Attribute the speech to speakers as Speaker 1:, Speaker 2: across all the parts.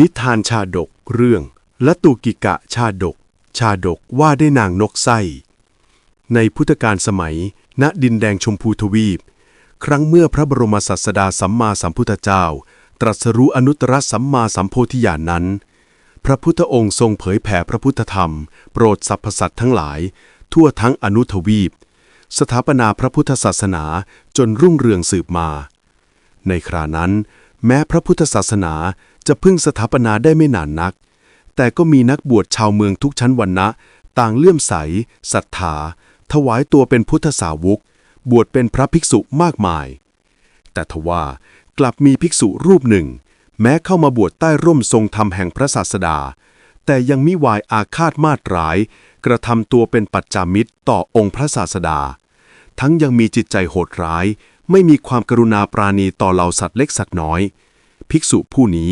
Speaker 1: นิทานชาดกเรื่องละตุกิกะชาดก ชาดกว่าได้นางนกไส้ ในพุทธกาลสมัย ณดินแดงชมพูทวีป ครั้งเมื่อพระบรมศาสดาสัมมาสัมพุทธเจ้า ตรัสรู้อนุตตรสัมมาสัมโพธิญาณนนั้น พระพุทธองค์ทรงเผยแผ่พระพุทธธรรม โปรดสรรพสัตว์ทั้งหลาย ทั่วทั้งอนุทวีป สถาปนาพระพุทธศาสนาจนรุ่งเรืองสืบมา ในครานั้น แม้พระพุทธศาสนา จะพิ่งสถาปนาได้ไม่นานนัก แต่ก็มีนักบวชชาวเมืองทุกชั้นวรรณะ ต่างเลื่อมใสศรัทธา ถวายตัวเป็นพุทธสาวก บวชเป็นพระภิกษุมากมาย แต่ทว่ากลับมีภิกษุรูปหนึ่ง แม้เข้ามาบวชใต้ร่มทรงธรรมแห่งพระศาสดา แต่ยังมิวายอาฆาตมาตร้าย กระทำตัวเป็นปัจจามิตรต่อองค์พระศาสดา ทั้งยังมีจิตใจโหดร้าย ไม่มีความกรุณาปราณีต่อเหล่าสัตว์เล็กสัตว์น้อย ภิกษุผู้นี้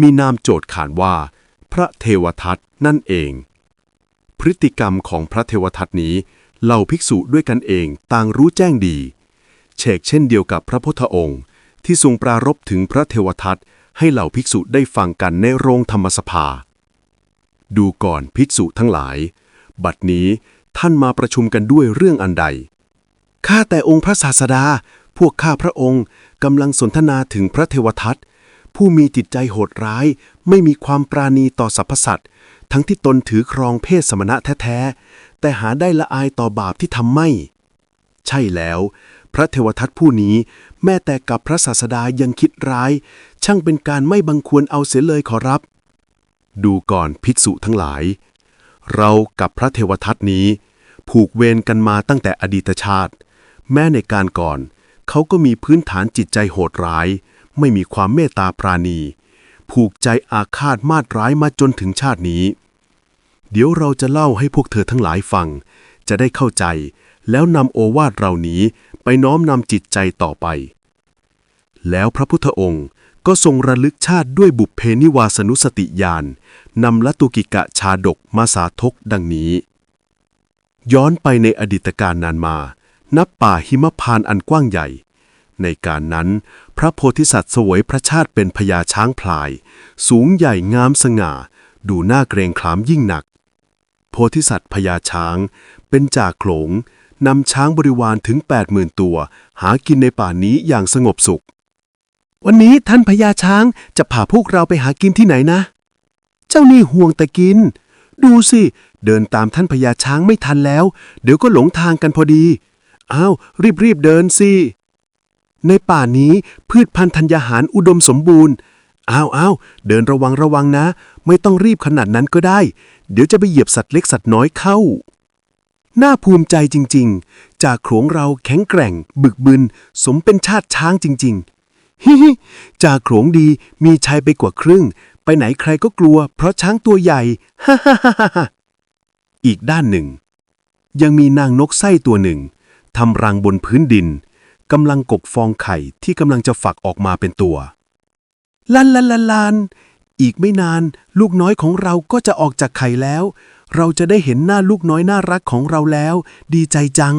Speaker 1: มีนามโจทย์ขานว่า พระเทวทัตนั่นเอง พฤติกรรมของพระเทวทัตนี้เหล่าภิกษุด้วยกันเองต่างรู้แจ้งดี เชกเช่นเดียวกับพระพุทธองค์ ที่ทรงปรารภถึงพระเทวทัตให้เหล่าภิกษุได้ฟังกันในโรงธรรมสภา ดูก่อนภิกษุทั้งหลาย บัดนี้ท่านมาประชุมกันด้วยเรื่องอันใด ข้าแต่องค์พระศาสดา พวกข้าพระองค์กำลังสนทนาถึงพระเทวทัต ผู้มีจิตใจโหดร้าย ไม่มีความปราณีต่อสรรพสัตว์ทั้งที่ตนถือครองเพศสมณะแท้ๆ แต่หาได้ละอายต่อบาปที่ทำไม่ ใช่แล้ว พระเทวทัตผู้นี้ แม้แต่กับพระศาสดายังคิดร้าย ช่างเป็นการไม่บังควรเอาเสียเลยขอรับ ดูก่อนภิกษุทั้งหลาย เรากับพระเทวทัตนี้ ผูกเวรกันมาตั้งแต่อดีตชาติ แม้ในการก่อน เขาก็มีพื้นฐานจิตใจโหดร้าย ไม่มีความเมตตาปราณี ผูกใจอาฆาตมาดร้ายมาจนถึงชาตินี้ เดี๋ยวเราจะเล่าให้พวกเธอทั้งหลายฟัง จะได้เข้าใจ แล้วนำโอวาทเรานี้ไปน้อมนำจิตใจต่อไป แล้วพระพุทธองค์ก็ทรงระลึกชาติด้วยบุพเพนิวาสนุสติญาณนำละตุกิกะชาดกมาสาทกดังนี้ ย้อนไปในอดีตการนานมา นับป่าหิมพานอันกว้างใหญ่ ในการนั้น พระโพธิสัตว์สวยพระชาติเป็นพญาช้างพลาย สูงใหญ่งามสง่า ดูน่าเกรงขามยิ่งหนัก โพธิสัตว์พญาช้าง เป็นจ่าโขลงนำช้างบริวารถึง 80,000 ตัว หากินในป่านี้อย่างสงบสุข วันนี้ท่านพญาช้างจะพาพวกเราไปหากินที่ไหนนะ เจ้านี่ห่วงแต่กิน ดูสิ เดินตามท่านพญาช้างไม่ทันแล้ว เดี๋ยวก็หลงทางกันพอดี อ้าว รีบๆเดินสิ ในป่านี้พืชพันธุ์ธัญญาหารอุดมสมบูรณ์ อ้าวอ้าวเดินระวังระวังนะ ไม่ต้องรีบขนาดนั้นก็ได้ เดี๋ยวจะไปเหยียบสัตว์เล็กสัตว์น้อยเข้า น่าภูมิใจจริงๆ จากโขลงเราแข็งแกร่ง บึกบึน สมเป็นชาติช้างจริง ๆ ฮิฮิจากโขลงดีมีชัยไปกว่าครึ่ง ไปไหนใครก็กลัว เพราะช้างตัวใหญ่ ฮ่าฮ่าฮ่าฮ่าอีกด้านหนึ่ง ยังมีนางนกไส้ตัวหนึ่งทำรังบนพื้นดิน กำลังกบฟองไข่ที่กำลังจะฝักออกมาเป็นตัว ลันลันลันลันอีกไม่นาน ลูกน้อยของเราก็จะออกจากไข่แล้ว เราจะได้เห็นหน้าลูกน้อยน่ารักของเราแล้ว ดีใจจัง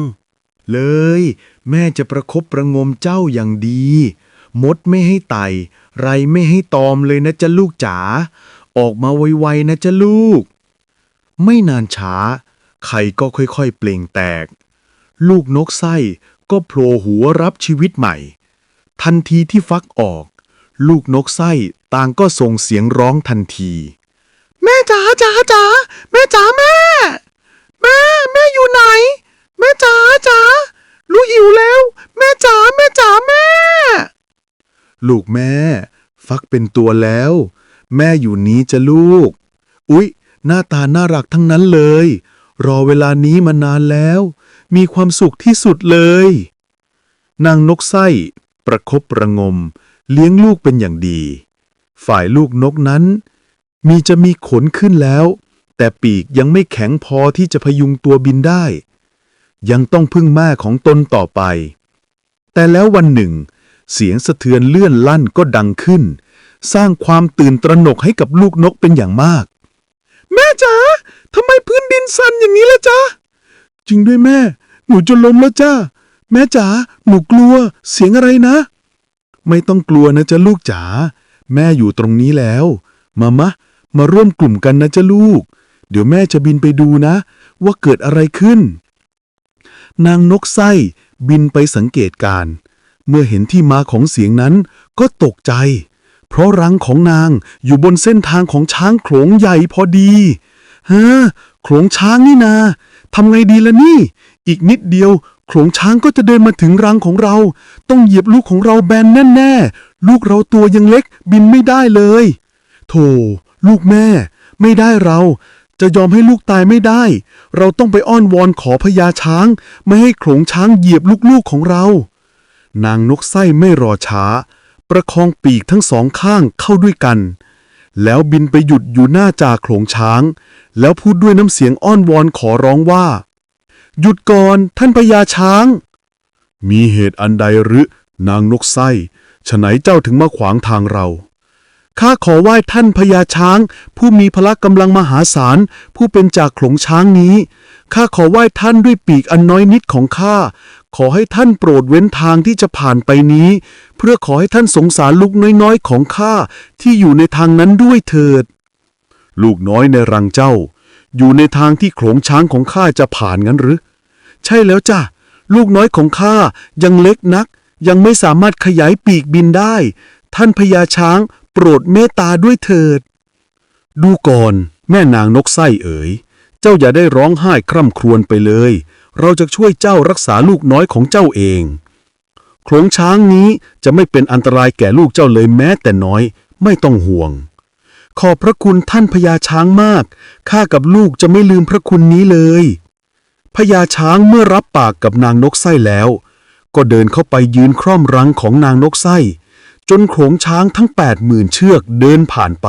Speaker 2: เลย แม่จะประคบประงมเจ้าอย่างดี มดไม่ให้ไต่ ไรไม่ให้ตอมเลยนะจ๊ะลูกจ๋าออกมาไวๆนะจ๊ะลูก ไม่นานช้า ไข่ก็ค่อยๆ เปล่งแตก ลูกนกไส้ก็โผล่หัวรับชีวิตใหม่ ทันทีที่ฟักออก ลูกนกไส้ต่างก็ส่งเสียงร้องทันที แม่จ๋าจ๋าจ๋าแม่จ๋าแม่ แม่แม่อยู่ไหน แม่จ๋าจ๋าลูกหิวแล้ว แม่จ๋าแม่จ๋าแม่ ลูกแม่ ฟักเป็นตัวแล้ว แม่อยู่นี้จะลูก อุ๊ย หน้าตาน่ารักทั้งนั้นเลย รอเวลานี้มานานแล้ว มีความสุขที่สุดเลย นางนกไส้ ประคบประงม เลี้ยงลูกเป็นอย่างดี ฝ่ายลูกนกนั้น มีจะมีขนขึ้นแล้ว แต่ปีกยังไม่แข็งพอที่จะพยุงตัวบินได้ ยังต้องพึ่งแม่ของตนต่อไป แต่แล้ววันหนึ่ง เสียงสะเทือนเลื่อนลั่นก็ดังขึ้น สร้างความตื่นตระหนกให้กับลูกนกเป็นอย่างมาก แม่จ๋าทำไมพื้นดินสั่นอย่างนี้ล่ะจ๊ะจริงด้วยแม่ หนูจะล้มแล้วจ้า แม่จ๋า หนูกลัว เสียงอะไรนะ ไม่ต้องกลัวนะจ๊ะลูกจ๋า แม่อยู่ตรงนี้แล้ว มามะ มาร่วมกลุ่มกันนะจ้ะลูก เดี๋ยวแม่จะบินไปดูนะ ว่าเกิดอะไรขึ้น นางนกไส้บินไปสังเกตการ เมื่อเห็นที่มาของเสียงนั้นก็ตกใจ เพราะรังของนางอยู่บนเส้นทางของช้างโขลงใหญ่พอดีฮะโขลงช้างนี่นาทำไงดีล่ะนี่ อีกนิดเดียวโขลงช้างก็จะเดินมาถึงรังของเรา ต้องเหยียบลูกของเราแบนแน่ๆ ลูกเราตัวยังเล็กบินไม่ได้เลยโธ่ลูกแม่ ไม่ได้เรา จะยอมให้ลูกตายไม่ได้ เราต้องไปอ้อนวอนขอพญาช้าง ไม่ให้โขลงช้างเหยียบลูกๆของเรา นางนกไส้ไม่รอช้า ประคองปีกทั้งสองข้างเข้าด้วยกันแล้วบินไปหยุดอยู่หน้าจ่าโขลงช้าง แล้วพูดด้วยน้ำเสียงอ้อนวอนขอร้องว่า หยุดก่อนท่านพญาช้าง มีเหตุอันใดหรือนางนกไส้ฉะไหนเจ้าถึงมาขวางทางเรา ข้าขอไหว้ท่านพญาช้าง ผู้มีพละกำลังมหาศาล ผู้เป็นจากขลงช้างนี้ ข้าขอไหว้ท่านด้วยปีกอันน้อยนิดของข้า ขอให้ท่านโปรดเว้นทางที่จะผ่านไปนี้ เพื่อขอให้ท่านสงสารลูกน้อยๆของข้าที่อยู่ในทางนั้นด้วยเถิด ลูกน้อยในรังเจ้า อยู่ในทางที่โขลงช้างของข้าจะผ่านงั้นหรือ ใช่แล้วจ้ะ ลูกน้อยของข้ายังเล็กนัก ยังไม่สามารถขยายปีกบินได้ ท่านพญาช้างโปรดเมตตาด้วยเถิด ดูก่อน แม่นางนกไส้เอ๋ย เจ้าอย่าได้ร้องไห้คร่ำครวญไปเลย เราจะช่วยเจ้ารักษาลูกน้อยของเจ้าเองโขลงช้างนี้จะไม่เป็นอันตรายแก่ลูกเจ้าเลยแม้แต่น้อย ไม่ต้องห่วง ขอบพระคุณท่านพญาช้างมาก ข้ากับลูกจะไม่ลืมพระคุณนี้เลยพญาช้างเมื่อรับปากกับนางนกไส้แล้ว ก็เดินเข้าไปยืนคร่อมรังของนางนกไส้ จนโขงช้างทั้งแปดหมื่นเชือกเดินผ่านไป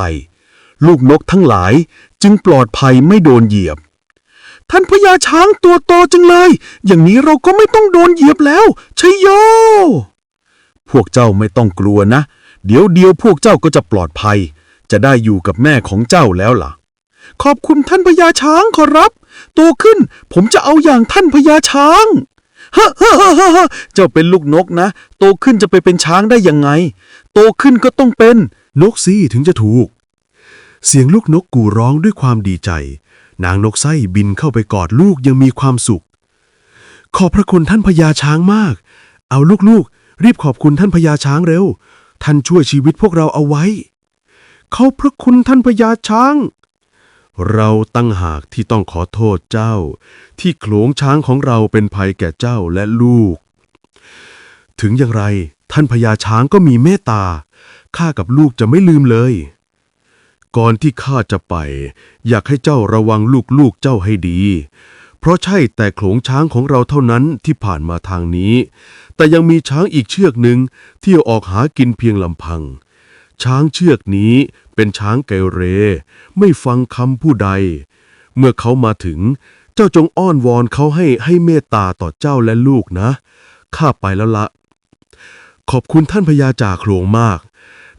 Speaker 2: ลูกนกทั้งหลายจึงปลอดภัยไม่โดนเหยียบ ท่านพญาช้างตัวโตจังเลย อย่างนี้เราก็ไม่ต้องโดนเหยียบแล้วชัยโย พวกเจ้าไม่ต้องกลัวนะ เดี๋ยวเดียวพวกเจ้าก็จะปลอดภัย จะได้อยู่กับแม่ของเจ้าแล้วล่ะ ขอบคุณท่านพญาช้างขอรับ โตขึ้นผมจะเอาอย่างท่านพญาช้างฮ่าฮ่าฮ่าฮ่าฮ่าเจ้าเป็นลูกนกนะ โตขึ้นจะไปเป็นช้างได้ยังไง โตขึ้นก็ต้องเป็น
Speaker 1: นกซี่ถึงจะถูก เสียงลูกนกกูร้องด้วยความดีใจ นางนกไส้บินเข้าไปกอดลูกยังมีความสุข ขอบพระคุณท่านพญาช้างมาก เอาลูกๆ รีบขอบคุณท่านพญาช้างเร็ว ท่านช่วยชีวิตพวกเราเอาไว้ ขอบพระคุณท่านพญาช้าง เราตั้งหากที่ต้องขอโทษเจ้า ที่โขลงช้างของเราเป็นภัยแก่เจ้าและลูก ถึงอย่างไรท่านพญาช้างก็มีเมตตา ข้ากับลูกจะไม่ลืมเลย ก่อนที่ข้าจะไป อยากให้เจ้าระวังลูกๆเจ้าให้ดี เพราะใช่แต่โขลงช้างของเราเท่านั้นที่ผ่านมาทางนี้ แต่ยังมีช้างอีกเชือกหนึ่งที่ออกหากินเพียงลำพัง ช้างเชือกนี้เป็นช้างไกเร ไม่ฟังคำผู้ใด เมื่อเขามาถึง เจ้าจงอ้อนวอนเขาให้ให้เมตตาต่อเจ้าและลูกนะ ข้าไปแล้วละ ขอบคุณท่านพญาจ่าโขลงมาก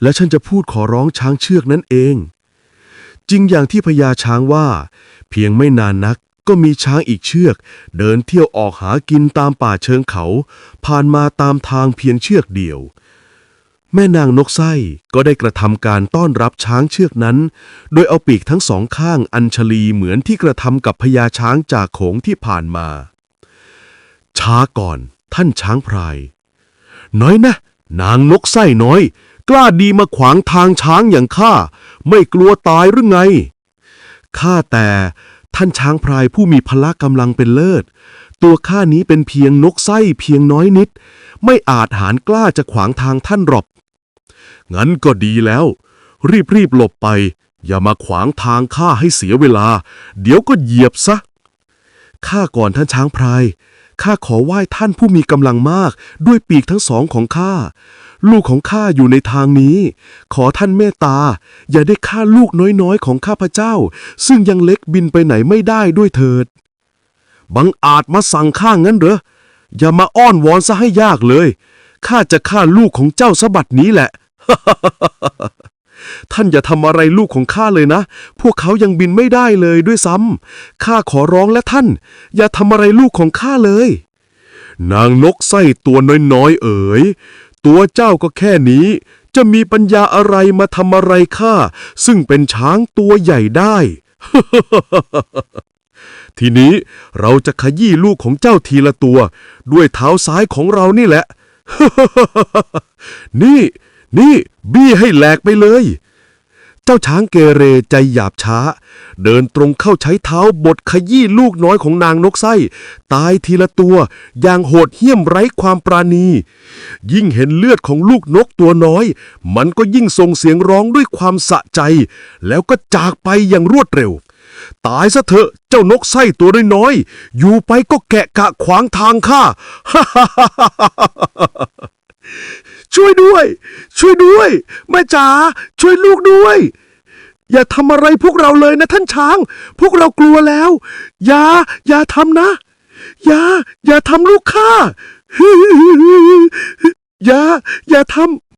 Speaker 1: และฉันจะพูดขอร้องช้างเชือกนั้นเอง จริงอย่างที่พญาช้างว่า เพียงไม่นานนักก็มีช้างอีกเชือก เดินเที่ยวออกหากินตามป่าเชิงเขา ผ่านมาตามทางเพียงเชือกเดียว แม่นางนกไส้ก็ได้กระทำการต้อนรับช้างเชือกนั้น โดยเอาปีกทั้งสองข้างอัญชลีเหมือนที่กระทำกับพญาช้างจากโขงที่ผ่านมา ช้าก่อนท่านช้างพราย น้อยนะ นางนกไส้น้อย กล้าดีมาขวางทางช้างอย่างข้า ไม่กลัวตายหรือไงข้าแต่ท่านช้างพรายผู้มีพละกำลังเป็นเลิศ ตัวข้านี้เป็นเพียงนกไส้เพียงน้อยนิด ไม่อาจหารกล้าจะขวางทางท่านหรอก งั้นก็ดีแล้วรีบรีบๆหลบไป อย่ามาขวางทางข้าให้เสียเวลา เดี๋ยวก็เหยียบซะข้าก่อนท่านช้างพรายข้าขอไหว้ท่านผู้มีกำลังมาก ด้วยปีกทั้งสองของข้า ลูกของข้าอยู่ในทางนี้ ขอท่านเมตตา อย่าได้ฆ่าลูกน้อยๆ ของข้าพเจ้า ซึ่งยังเล็กบินไปไหนไม่ได้ด้วยเถิด บังอาจมาสั่งข้างั้นเหรอ อย่ามาอ้อนวอนซะให้ยากเลย ข้าจะฆ่าลูกของเจ้าสะบัดนี้แหละ ท่านอย่าทำอะไรลูกของข้าเลยนะ พวกเขายังบินไม่ได้เลยด้วยซ้ำข้าขอร้องและท่าน อย่าทำอะไรลูกของข้าเลย นางนกไส้ตัวน้อยๆ เอ๋ย ตัวเจ้าก็แค่นี้ จะมีปัญญาอะไรมาทำอะไรข้า ซึ่งเป็นช้างตัวใหญ่ได้ ทีนี้เราจะขยี้ลูกของเจ้าทีละตัว ด้วยเท้าซ้ายของเรานี่แหละ นี่ นี่บี้ให้แหลกไปเลย เจ้าช้างเกเรใจหยาบช้า เดินตรงเข้าใช้เท้าบดขยี้ลูกน้อยของนางนกไส้ ตายทีละตัว อย่างโหดเหี้ยมไร้ความปราณี ยิ่งเห็นเลือดของลูกนกตัวน้อย มันก็ยิ่งส่งเสียงร้องด้วยความสะใจ แล้วก็จากไปอย่างรวดเร็วตายซะเถอะเจ้านกไส้ตัวน้อยๆอยู่ไปก็แกะกะขวางทางข้า ช่วยด้วย ช่วยด้วย แม่จ๋าช่วยลูกด้วย อย่าทำอะไรพวกเราเลยนะท่านช้าง พวกเรากลัวแล้ว อย่า อย่าทำนะ อย่า อย่าทำลูกข้าอย่า อย่าท